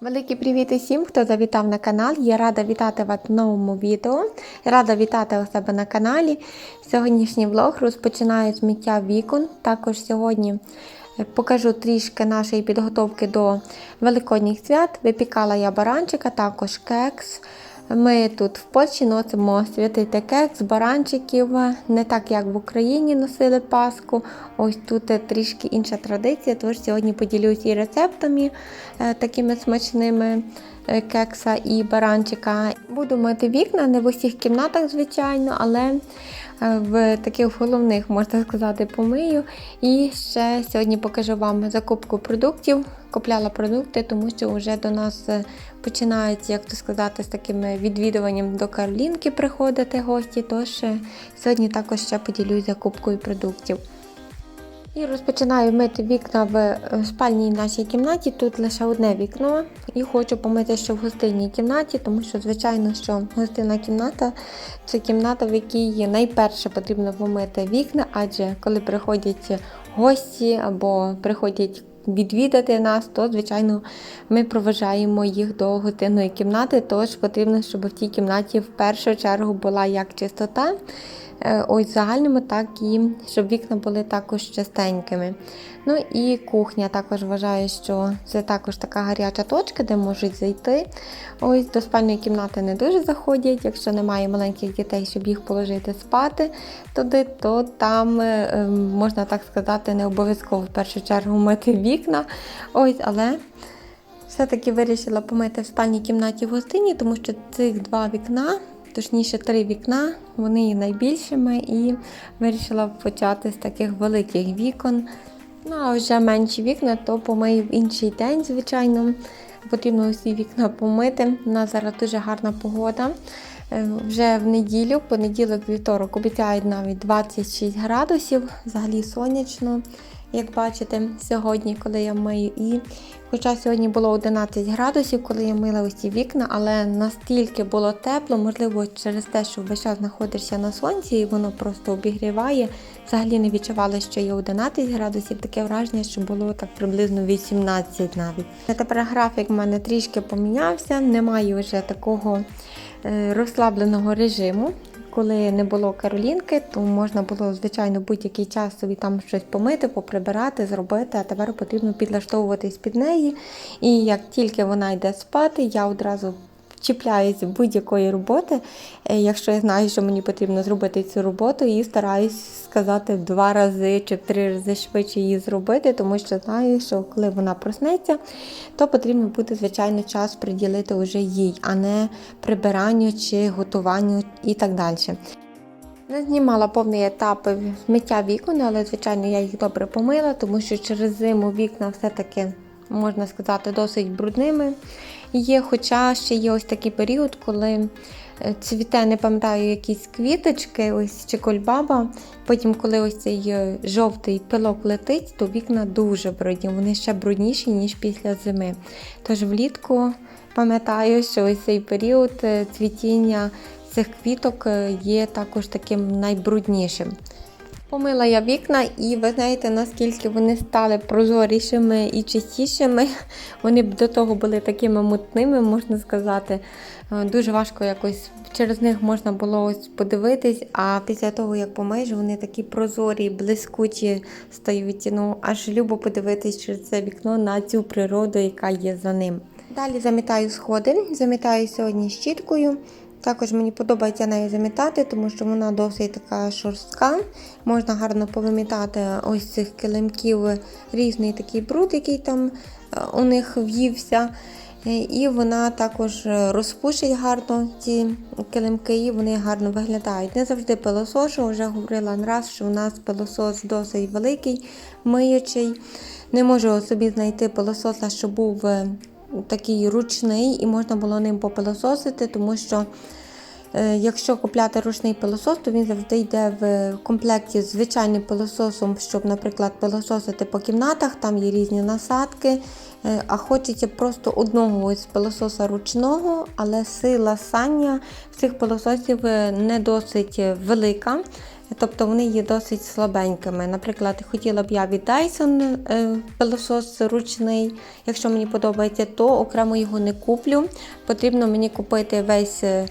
Великий привіт усім, хто завітав на канал. Я рада вітати вас в новому відео. Рада вітати у себе на каналі. Сьогоднішній влог розпочинаю з миття вікон. Також сьогодні е, покажу трішки нашої підготовки до Великодніх свят. Випікала я баранчика, також кекс. Ми тут в Польщі носимо святити кекс з баранчиків, не так як в Україні носили Пасху. Ось тут трішки інша традиція, тож сьогодні поділюся і рецептами е, такими смачними е, кекса і баранчика. Буду мити вікна не в усіх кімнатах, звичайно, але в таких головних, можна сказати, помию. І ще сьогодні покажу вам закупку продуктів. Купляла продукти, тому що вже до нас е, починають, як то сказати, з таким відвідуванням до Карлінки приходити гості. Тож е, сьогодні також ще поділюсь закупкою продуктів. І розпочинаю мити вікна в е, спальній нашій кімнаті. Тут лише одне вікно. І хочу помити ще в гостинній кімнаті, тому що, звичайно, що гостинна кімната це кімната, в якій найперше потрібно помити вікна, адже коли приходять гості або приходять відвідати нас, то, звичайно, ми проважаємо їх до гостинної кімнати, тож потрібно, щоб в тій кімнаті в першу чергу була як чистота. Е, Ось загальному, так і щоб вікна були також чистенькими. Ну і кухня також вважаю, що це також така гаряча точка, де можуть зайти. Ось до спальної кімнати не дуже заходять. Якщо немає маленьких дітей, щоб їх положити спати туди, то там е, е, можна так сказати, не обов'язково в першу чергу мити вікна. Ось, але все-таки вирішила помити в спальній кімнаті в гостині, тому що цих два вікна, точніше три вікна, вони є найбільшими, і вирішила почати з таких великих вікон. Ну, а вже менші вікна, то помию в інший день, звичайно. Потрібно усі вікна помити. У нас зараз дуже гарна погода. Е, Вже в неділю, понеділок, вівторок обіцяють навіть 26 градусів, взагалі сонячно, як бачите, сьогодні, коли я мию. І хоча сьогодні було 11 градусів, коли я мила ось ці вікна, але настільки було тепло, можливо, через те, що весь час знаходишся на сонці і воно просто обігріває. Взагалі не відчувала, що є 11 градусів, таке враження, що було так приблизно 18 навіть. Тепер графік в мене трішки помінявся, немає вже такого е, розслабленого режиму. Коли не було Каролінки, то можна було, звичайно, будь-який час собі там щось помити, поприбирати, зробити, а тепер потрібно підлаштовуватись під неї. І як тільки вона йде спати, я одразу чіпляюсь будь-якої роботи, е, якщо я знаю, що мені потрібно зробити цю роботу, і стараюсь сказати в два рази чи в три рази швидше її зробити, тому що знаю, що коли вона проснеться, то потрібно буде, звичайно, час приділити вже їй, а не прибиранню чи готуванню і так далі. Не знімала повний етап миття вікон, але, звичайно, я їх добре помила, тому що через зиму вікна все-таки, можна сказати, досить брудними є. Хоча ще є ось такий період, коли е, цвіте, не пам'ятаю, якісь квіточки, ось чи кольбаба. Потім, коли ось цей е, жовтий пилок летить, то вікна дуже брудні. Вони ще брудніші, ніж після зими. Тож влітку пам'ятаю, що ось цей період е, цвітіння цих квіток є також таким найбруднішим. Помила я вікна, і ви знаєте, наскільки вони стали прозорішими і чистішими. Вони до того були такими мутними, можна сказати. Е, Дуже важко якось через них можна було ось подивитись, а після того, як помиєш, вони такі прозорі, блискучі стають. Ну, аж любо подивитись через це вікно на цю природу, яка є за ним. Далі замітаю сходи, замітаю сьогодні щіткою. Також мені подобається нею замітати, тому що вона досить така шорстка. Можна гарно повимітати ось цих килимків різний такий бруд, який там е, у них в'ївся. Е, І вона також розпушить гарно ці килимки, і вони гарно виглядають. Не завжди пилосошу, вже говорила не раз, що у нас пилосос досить великий, миючий. Не можу собі знайти пилососа, що був е, такий ручний і можна було ним попилососити, тому що е, якщо купляти ручний пилосос, то він завжди йде в комплекті з звичайним пилососом, щоб, наприклад, пилососити по кімнатах, там є різні насадки. Е, А хочеться просто одного ось пилососа ручного, але сила сання цих пилососів е, не досить велика. Тобто вони є досить слабенькими. Наприклад, хотіла б я від Dyson е, пилосос ручний. Якщо мені подобається, то окремо його не куплю. Потрібно мені купити весь е,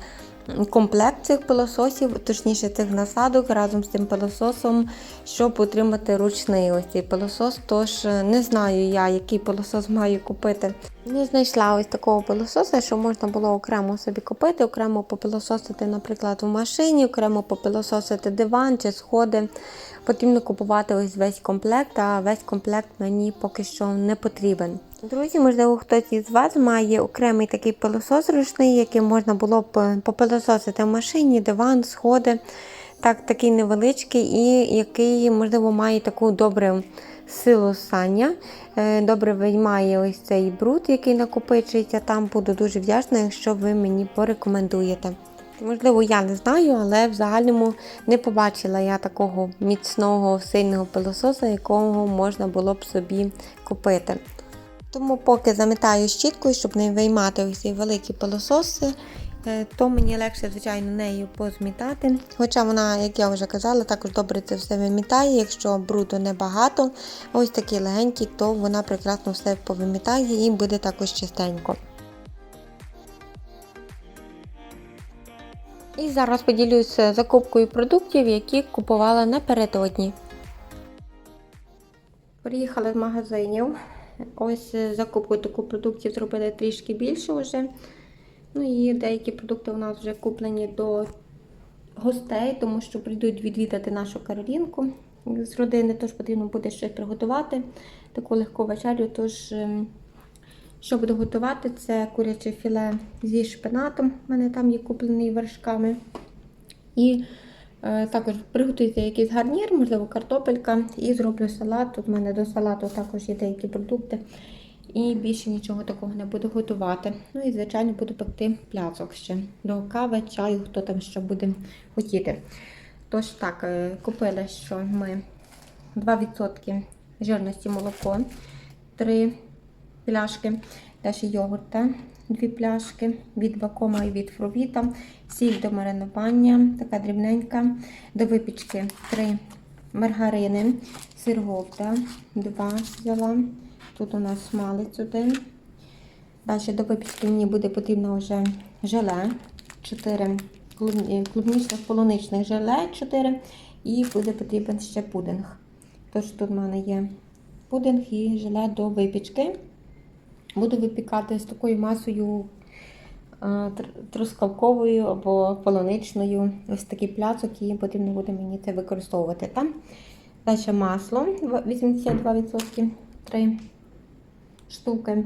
комплект цих пилососів, точніше цих насадок разом з цим пилососом, щоб отримати ручний ось цей пилосос. Тож е, не знаю я, який пилосос маю купити. Не знайшла ось такого пилососа, що можна було окремо собі купити, окремо попилососити, наприклад, в машині, окремо попилососити диван чи сходи. Потрібно купувати ось весь комплект, а весь комплект мені поки що не потрібен. Друзі, можливо, хтось із вас має окремий такий пилосос ручний, яким можна було б попилососити в машині, диван, сходи. Так, такий невеличкий, і який, можливо, має таку добру силу сання. Е, Добре виймає ось цей бруд, який накопичується. Там буду дуже вдячна, якщо ви мені порекомендуєте. Можливо, я не знаю, але в загальному не побачила я такого міцного, сильного пилососа, якого можна було б собі купити. Тому поки заметаю щіткою, щоб не виймати ці великі пилососи, е, то мені легше, звичайно, нею позмітати. Хоча вона, як я вже казала, також добре це все вимітає. Якщо бруду небагато, ось такі легенькі, то вона прекрасно все повимітає і буде також чистенько. І зараз поділюся закупкою продуктів, які купувала напередодні. Приїхала з магазинів. Ось е, закупку таку продуктів зробили трішки більше вже. Ну і деякі продукти у нас вже куплені до гостей, тому що прийдуть відвідати нашу Каролінку з родини, тож потрібно буде щось приготувати, таку легку вечерю. Тож, ем, що буду готувати, це куряче філе зі шпинатом. У мене там є куплений вершками. І е, також приготуйте якийсь гарнір, можливо, картопелька, і зроблю салат. Тут в мене до салату також є деякі продукти. І більше нічого такого не буду готувати. Ну і, звичайно, буду пекти пляцок ще до кави, чаю, хто там що буде хотіти. Тож так, е, купили, що ми 2% жирності молоко, 3 пляшки, далі йогурта, 2 пляшки від вакума і від фровіта, сіль до маринування, така дрібненька, до випічки 3 маргарини, сир говда, 2 взяла. Тут у нас смалець один. Далі до випічки мені буде потрібно вже желе, 4 клубнічних полуничних желе 4 і буде потрібен ще пудинг. Тож тут в мене є пудинг і желе до випічки. Буду випікати з такою масою е, трускавковою або полуничною. Ось такий пляцок, і потрібно буде мені це використовувати. Там далі масло 82%, 3 штуки.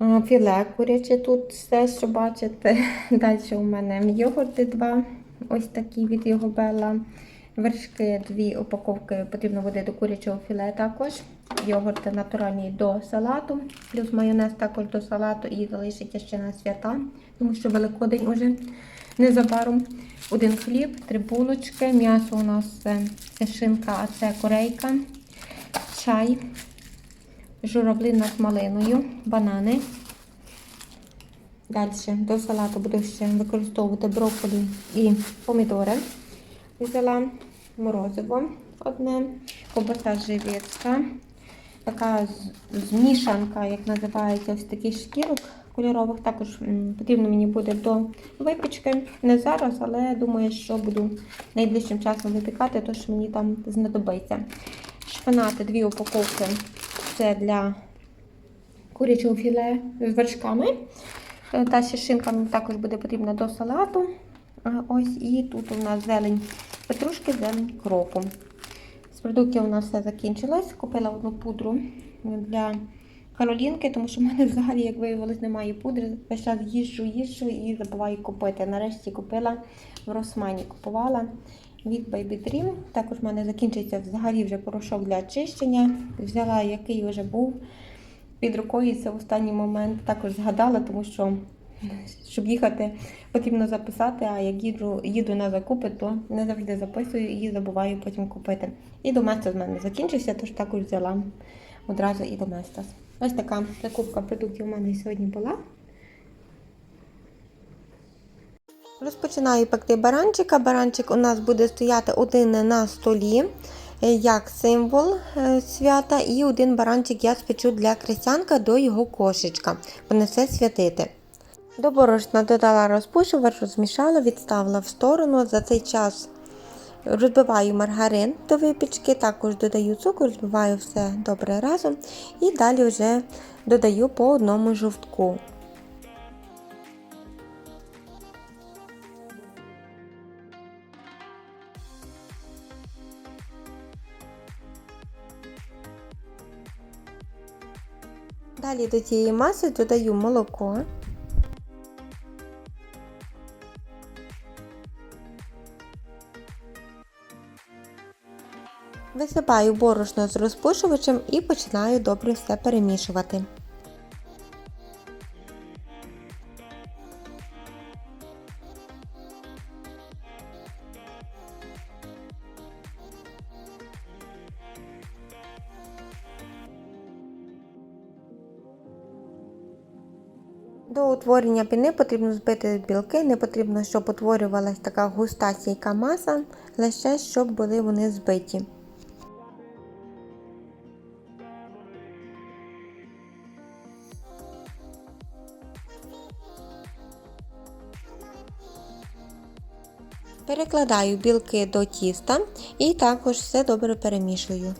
Е, Філе куряче тут все, що бачите. Далі у мене йогурти два, ось такі від його бела. Вершки, дві упаковки потрібно буде до курячого філе також. Йогурти натуральні до салату, плюс майонез також до салату і залишиться ще на свята, тому що Великодень уже незабаром. Один хліб, три булочки, м'ясо у нас це шинка, а це корейка, чай, журавлина з малиною, банани. Далі до салату буду ще використовувати брокколі і помідори. Взяла морозиво одне, ковбаса живицька, така змішанка, як називається, ось таких шкірок кольорових. Також потрібно мені буде до випічки. Не зараз, але думаю, що буду найближчим часом випікати, тож мені там знадобиться. Шпинати, дві упаковки. Це для курячого філе з вершками. Е, Та ще шинка мені також буде потрібна до салату. Ось і тут у нас зелень петрушки, зелень кропу. З продуктів у нас все закінчилось. Купила одну пудру для Каролінки, тому що в мене взагалі, як виявилось, немає пудри. Весь час їжджу, їжджу і забуваю купити. Нарешті купила в Росмані. Купувала від Baby Dream. Також в мене закінчиться взагалі вже порошок для очищення. Взяла, який вже був під рукою. Це в останній момент також згадала, тому що щоб їхати, потрібно записати, а як їду, їду на закупи, то не завжди записую і забуваю потім купити. І доместос в мене закінчився, тож також взяла одразу і доместос. Ось така закупка продуктів у мене сьогодні була. Розпочинаю пекти баранчика. Баранчик у нас буде стояти один на столі, е, як символ е, свята, і один баранчик я спечу для крестянка до його кошечка. Понесе святити. До борошна додала розпушувач, розмішала, відставила в сторону. За цей час розбиваю маргарин до випічки, також додаю цукор, збиваю все добре разом і далі вже додаю по одному жовтку. Далі до цієї маси додаю молоко. Висипаю борошно з розпушувачем і починаю добре все перемішувати. До утворення піни потрібно збити білки, не потрібно, щоб утворювалася така густа стійка маса, лише щоб були вони збиті. Перекладаю білки до тіста і також все добре перемішую.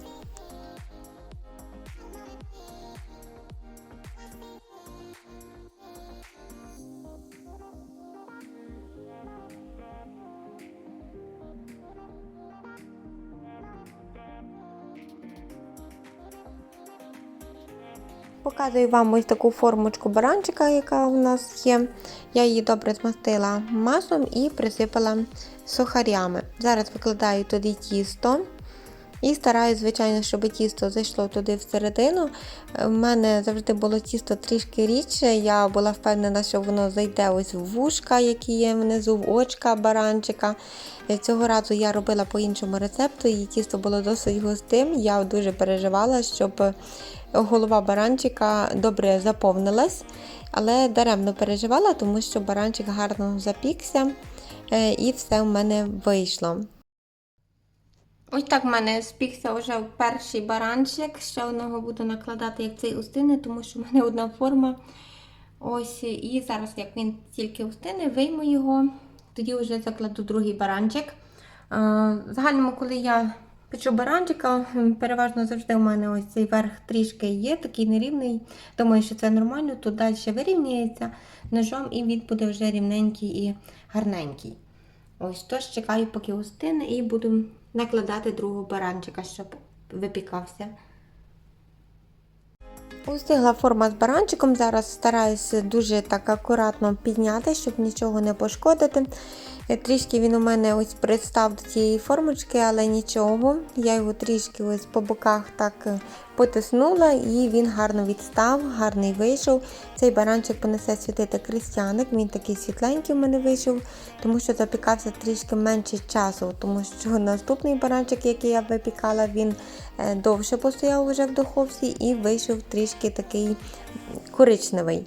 Показую вам ось таку формочку баранчика, яка у нас є. Я її добре змастила маслом і присипала сухарями. Зараз викладаю туди тісто. І стараюсь, звичайно, щоб тісто зайшло туди всередину. У мене завжди було тісто трішки рідше. Я була впевнена, що воно зайде ось в вушка, які є внизу, в очка баранчика. Цього разу я робила по іншому рецепту, і тісто було досить густим. Я дуже переживала, щоб голова баранчика добре заповнилась, але даремно переживала, тому що баранчик гарно запікся е, і все в мене вийшло. Ось так в мене спікся вже перший баранчик. Ще одного буду накладати як цей устини, тому що в мене одна форма. Ось, І зараз, як він тільки устине, вийму його, тоді вже закладу другий баранчик. В загальному, коли я печу баранчика, переважно завжди у мене ось цей верх трішки є, такий нерівний. Думаю, що це нормально, тут далі вирівнюється ножом, і він буде вже рівненький і гарненький. Ось, тож чекаю, поки устине, і буду накладати другого баранчика, щоб випікався. Устигла форма з баранчиком. Зараз стараюся дуже так акуратно підняти, щоб нічого не пошкодити. Трішки він у мене ось пристав до цієї формочки, але нічого. Я його трішки ось по боках так е, потиснула і він гарно відстав, гарний вийшов. Цей баранчик понесе світити крістяник, він такий світленький в мене вийшов, тому що запікався трішки менше часу, тому що наступний баранчик, який я випікала, він е, довше постояв вже в духовці і вийшов трішки такий коричневий.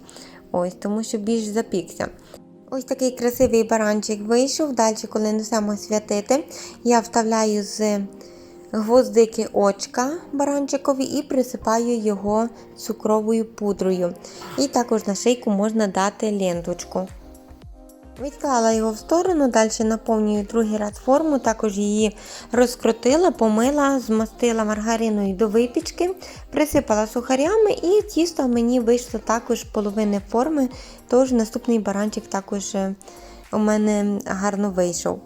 Ось, Тому що більш запікся. Ось такий красивий баранчик вийшов. Далі, коли несемо святити, я вставляю з гвоздики очка баранчикові і присипаю його цукровою пудрою. І також на шийку можна дати ленточку. Відклала його в сторону, далі наповнюю другий раз форму, також її розкрутила, помила, змастила маргариною до випічки, присипала сухарями і тісто мені вийшло також половини форми, тож наступний баранчик також е, у мене гарно вийшов.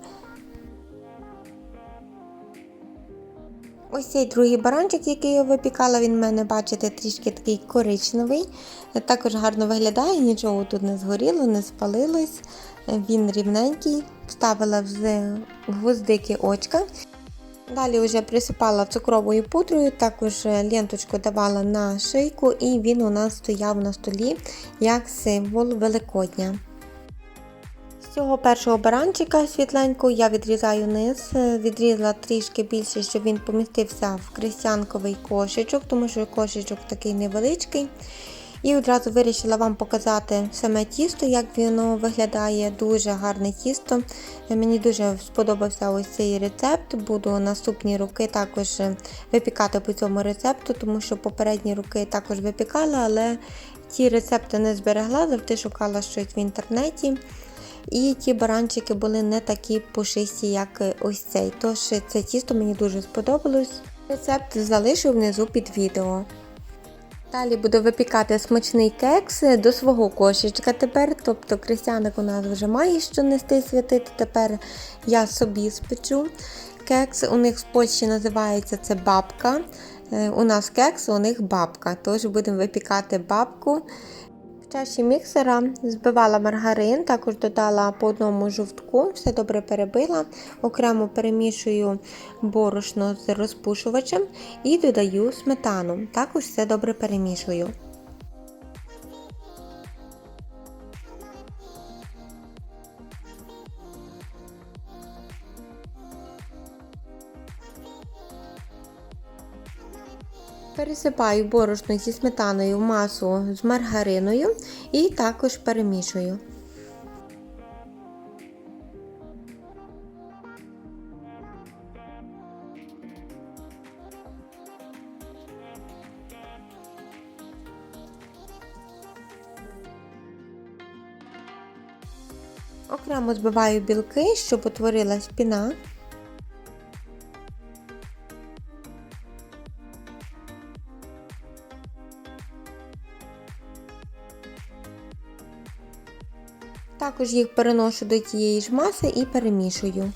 Ось цей другий баранчик, який я випікала, він в мене, бачите, трішки такий коричневий. Також гарно виглядає, нічого тут не згоріло, не спалилось. Він рівненький, вставила в гвоздики очка. Далі вже присипала цукровою пудрою, також ленточку давала на шийку, і він у нас стояв на столі як символ Великодня. З цього першого баранчика світленького я відрізаю низ, відрізала трішки більше, щоб він помістився в крестянковий кошечок, тому що кошечок такий невеличкий. І одразу вирішила вам показати саме тісто, як воно виглядає. Дуже гарне тісто. Мені дуже сподобався ось цей рецепт. Буду наступні роки також випікати по цьому рецепту, тому що попередні роки також випікала, але ті рецепти не зберегла, завжди шукала щось в інтернеті. І ті баранчики були не такі пушисті, як ось цей. Тож це тісто мені дуже сподобалось. Рецепт залишу внизу під відео. Далі буду випікати смачний кекс до свого кошечка тепер. Тобто крестяник у нас вже має що нести святити. Тепер я собі спечу. Кекс у них в Польщі називається це бабка. Е, У нас кекс, у них бабка. Тож будемо випікати бабку. Чаші міксера збивала маргарин, також додала по одному жовтку, все добре перебила. Окремо перемішую борошно з розпушувачем і додаю сметану. Також все добре перемішую. Пересипаю борошно зі сметаною в масу з маргариною і також перемішую. Окремо збиваю білки, щоб утворилась піна. Також їх переношу до тієї ж маси і перемішую.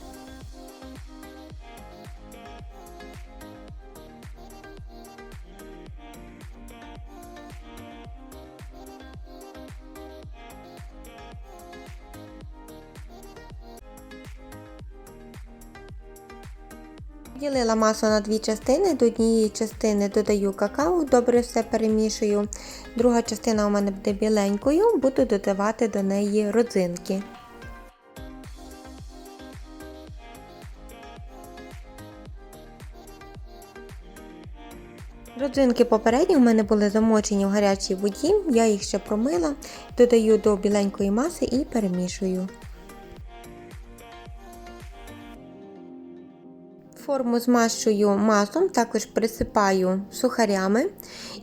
Ділила масу на дві частини. До однієї частини додаю какао, добре все перемішую. Друга частина у мене буде біленькою, буду додавати до неї родзинки. Родзинки попередньо у мене були замочені в гарячій воді, я їх ще промила, додаю до біленької маси і перемішую. Форму змащую маслом, також присипаю сухарями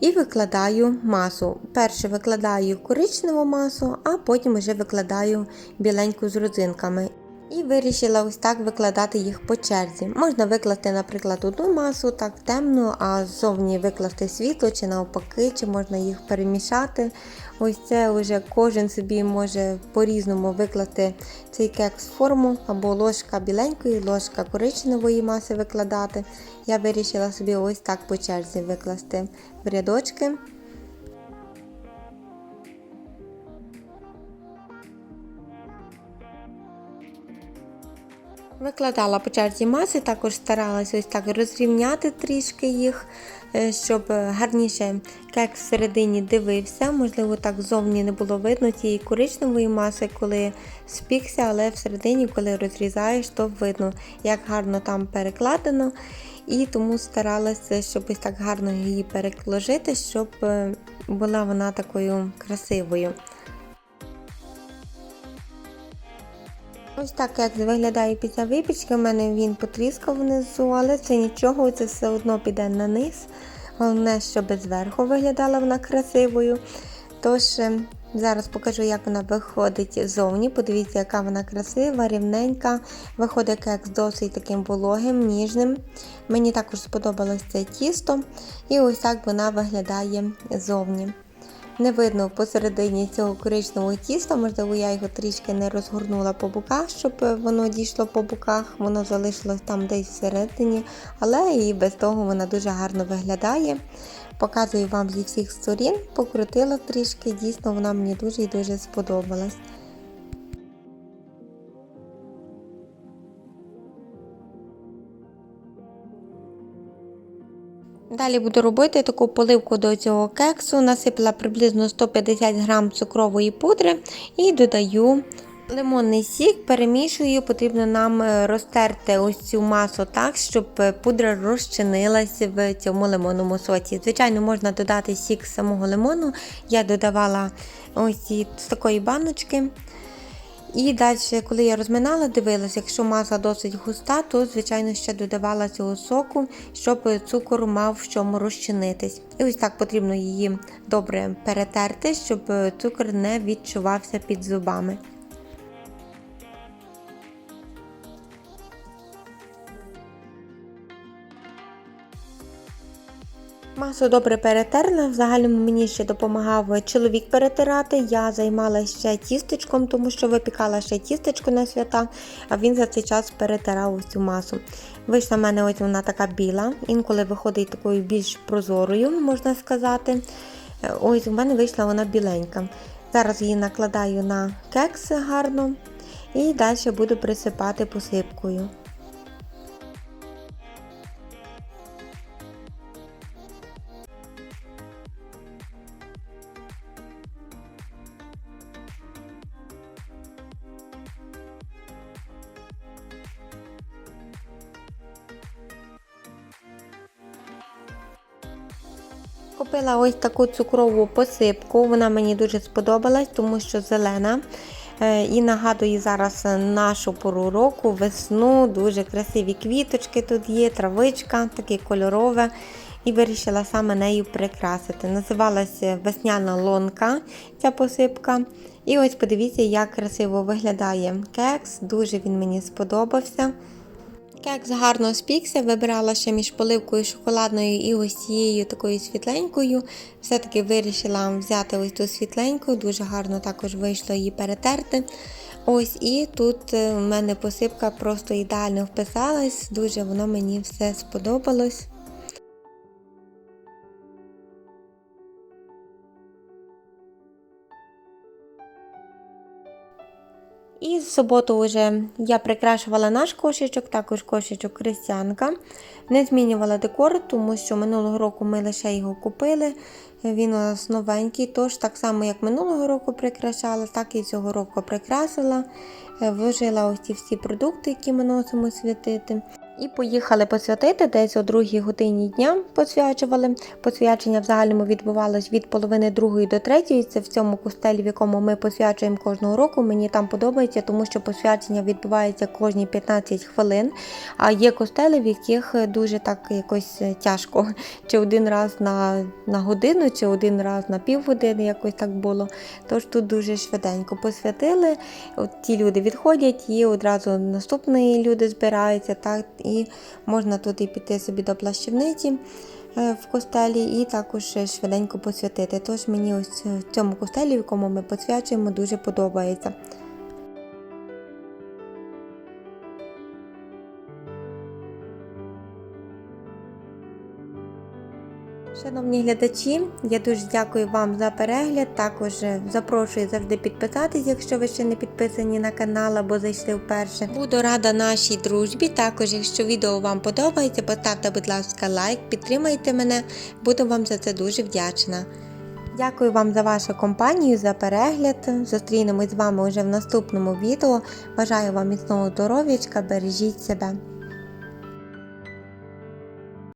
і викладаю масу. Перше викладаю коричневу масу, а потім вже викладаю біленьку з родзинками. І вирішила ось так викладати їх по черзі. Можна викласти, наприклад, одну масу так темну, а ззовні викласти світло чи навпаки, чи можна їх перемішати. Ось це вже кожен собі може по-різному викласти цей кекс в форму, або ложка біленької, ложка коричневої маси викладати. Я вирішила собі ось так по черзі викласти в рядочки. Викладала по черзі маси, також старалася ось так розрівняти трішки їх, е, щоб гарніше кекс всередині дивився. Можливо, так зовні не було видно тієї коричневої маси, коли спікся, але всередині, коли розрізаєш, то видно, як гарно там перекладено. І тому старалася, щоб ось так гарно її переложити, щоб е, була вона такою красивою. Ось так як виглядає після випічки, у мене він потріскав внизу, але це нічого, це все одно піде на низ. Головне, щоб зверху виглядала вона красивою. Тож, е, зараз покажу, як вона виходить ззовні. Подивіться, яка вона красива, рівненька. Виходить кекс досить таким вологим, ніжним. Мені також сподобалось це тісто. І ось так вона виглядає ззовні. Не видно посередині цього коричневого тіста, можливо, я його трішки не розгорнула по боках, щоб воно дійшло по боках, воно залишилось там десь всередині, але і без того вона дуже гарно виглядає. Показую вам зі всіх сторін, покрутила трішки, дійсно вона мені дуже і дуже сподобалась. Далі буду робити таку поливку до цього кексу. Насипала приблизно 150 г цукрової пудри і додаю Лимонний сік перемішую, потрібно нам е, розтерти ось цю масу так, щоб е, пудра розчинилася в цьому лимонному соці. Звичайно, можна додати сік з самого лимону. Я додавала ось з такої баночки. І далі, коли я розминала, дивилася, якщо маса досить густа, то, звичайно, ще додавала цього соку, щоб цукор мав в чому розчинитись. І ось так потрібно її добре перетерти, щоб цукор не відчувався під зубами. Масу добре перетерла. В загальному мені ще допомагав чоловік перетирати. Я займалася ще тістечком, тому що випікала ще тістечко на свята, а він за цей час перетирав ось цю масу. Вийшла в мене ось вона така біла, інколи виходить такою більш прозорою, можна сказати. Ось у мене вийшла вона біленька. Зараз її накладаю на кекс гарно і далі буду присипати посипкою. Ось таку цукрову посипку. Вона мені дуже сподобалась, тому що зелена. Е, І нагадує зараз нашу пору року, весну, дуже красиві квіточки тут є, травичка, таке кольорове. І вирішила саме нею прикрасити. Називалася весняна лонка ця посипка. І ось подивіться, як красиво виглядає кекс. Дуже він мені сподобався. Кекс гарно спікся, вибирала ще між поливкою шоколадною і ось цією такою світленькою. Все-таки вирішила взяти ось ту світленьку, дуже гарно також вийшло її перетерти. Ось і тут е, в мене посипка просто ідеально вписалась, дуже воно мені все сподобалось. І в суботу вже я прикрашувала наш кошечок, також кошечок крестянка. Не змінювала декор, тому що минулого року ми лише його купили. Він у нас новенький, тож так само, як минулого року прикрашала, так і цього року прикрасила. Вложила ось ці всі продукти, які ми носимо святити. І поїхали посвятити десь о другій годині дня посвячували. Посвячення в загальному відбувалось від половини другої до третьої. Це в цьому костелі, в якому ми посвячуємо кожного року. Мені там подобається, тому що посвячення відбувається кожні 15 хвилин. А є костели, в яких дуже так якось тяжко. Чи один раз на, на годину, чи один раз на півгодини, якось так було. Тож тут дуже швиденько посвятили. От ті люди відходять, і одразу наступні люди збираються. Так, і можна тут піти собі до плащівниці е, в костелі, і також швиденько посвятити. Тож мені ось в цьому костелі, в якому ми посвячуємо, дуже подобається. Шановні глядачі, я дуже дякую вам за перегляд. Також е, запрошую завжди підписатись, якщо ви ще не підписані на канал або зайшли вперше. Буду рада нашій дружбі. Також, якщо відео вам подобається, поставте, будь ласка, лайк, підтримайте мене, буду вам за це дуже вдячна. Дякую вам за вашу компанію, за перегляд. Зустрінемось з вами вже в наступному відео. Бажаю вам міцного здоров'ячка, бережіть себе.